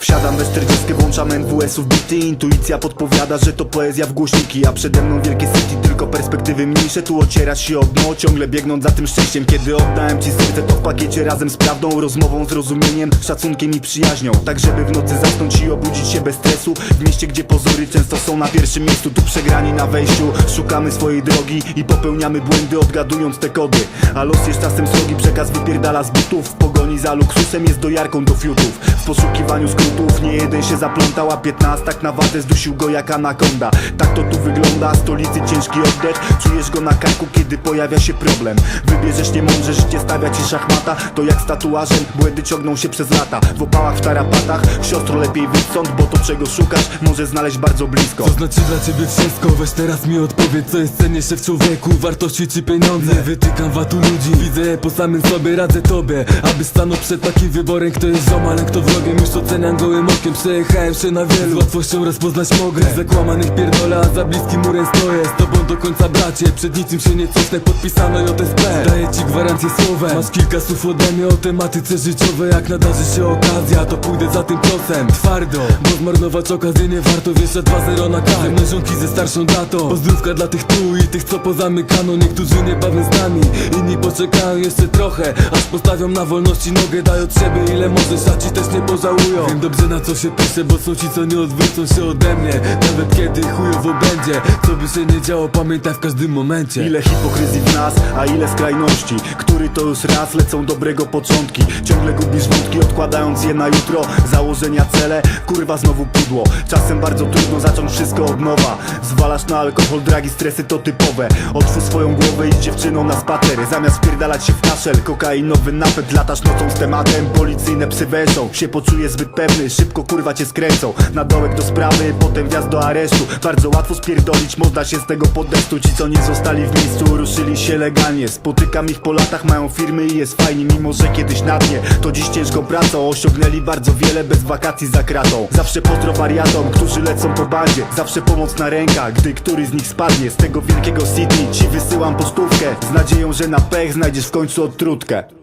Wsiadam we 40, włączam NWS-ów bity Intuicja podpowiada, że to poezja w głośniki A przede mną wielkie city, tylko perspektywy mniejsze Tu ocierasz się o dno, ciągle biegnąc za tym szczęściem Kiedy oddałem ci serce, to w pakiecie razem z prawdą Rozmową, zrozumieniem, szacunkiem i przyjaźnią. Tak żeby w nocy zasnąć i obudzić się bez stresu W mieście, gdzie pozory często są na pierwszym miejscu Tu przegrani na wejściu, szukamy swojej drogi I popełniamy błędy, odgadując te kody. A los jest czasem srogi, przekaz wypierdala z butów Za luksusem jest dojarką do fiutów. W poszukiwaniu skrótów nie jeden się zaplątał A piętnastak na wadę zdusił go jak anakonda. Tak to tu wygląda, stolicy ciężki oddech. Czujesz go na karku, kiedy pojawia się problem. Wybierzesz niemądrze, życie stawia ci szachmata. To jak z tatuażem, błędy ciągną się przez lata. W opałach, w tarapatach, siostro lepiej stąd Bo to czego szukasz, może znaleźć bardzo blisko. To znaczy dla ciebie wszystko, weź teraz mi odpowiedz Co jest cenniejsze w człowieku, wartości czy pieniądze? Nie wytykam watu ludzi, widzę po samym sobie Radzę tobie, aby stanął przed takim wyborem Kto jest ziomalem, kto wrogiem Już oceniam gołym okiem, przejechałem się na wielu Z łatwością rozpoznać mogę. Zakłamanych pierdolę, a za bliskim murem stoję. Z tobą do końca bracie, przed niczym się nie cofnę. Podpisano JSP, daję ci gwarancję słowem Masz kilka słów ode mnie o tematyce życiowej Jak nadarzy się okazja, to pójdę za tym prosem Twardo, bo zmarnować okazję nie warto. Wiesz, 2-0 na karę, mężonki ze starszą datą. Pozdrówka dla tych tu i tych co pozamykano. Niektórzy niebawem z nami, inni poczekają jeszcze trochę Aż postawią na wolności nogę, daj od siebie ile możesz A ci też nie pożałują. Wiem dobrze na co się piszę, bo są ci co nie odwrócą się ode mnie. Nawet kiedy chujowo będzie Co by się nie działo, pamiętaj w każdym momencie. Ile hipokryzji w nas, a ile skrajności Który to już raz lecą dobrego początki. Ciągle gubisz wątki, odkładając je na jutro. Założenia, cele, kurwa znowu pudło. Czasem bardzo trudno zacząć wszystko od nowa. Zwalasz na alkohol, dragi, stresy to typowe. Otwórz swoją głowę i z dziewczyną na spacer Zamiast wpierdalać się w kaszel, kokainowy napęd Latasz nocą z tematem, policyjne psy wężą Się poczujesz zbyt pewny, szybko kurwa cię skręcą. Na dołek do sprawy, potem wjazd do aresztu. Bardzo łatwo spierdolić, można się z tego podestu Ci co nie zostali w miejscu, ruszyli się legalnie. Spotykam ich po latach, mają firmy i jest fajnie Mimo, że kiedyś na dnie, to dziś ciężką pracą Osiągnęli bardzo wiele bez wakacji za kratą. Zawsze pozdro wariatom, którzy lecą po bandzie. Zawsze pomoc na rękach, gdy któryś z nich spadnie. Z tego wielkiego Sydney ci wysyłam postówkę Z nadzieją, że na pech znajdziesz w końcu odtrutkę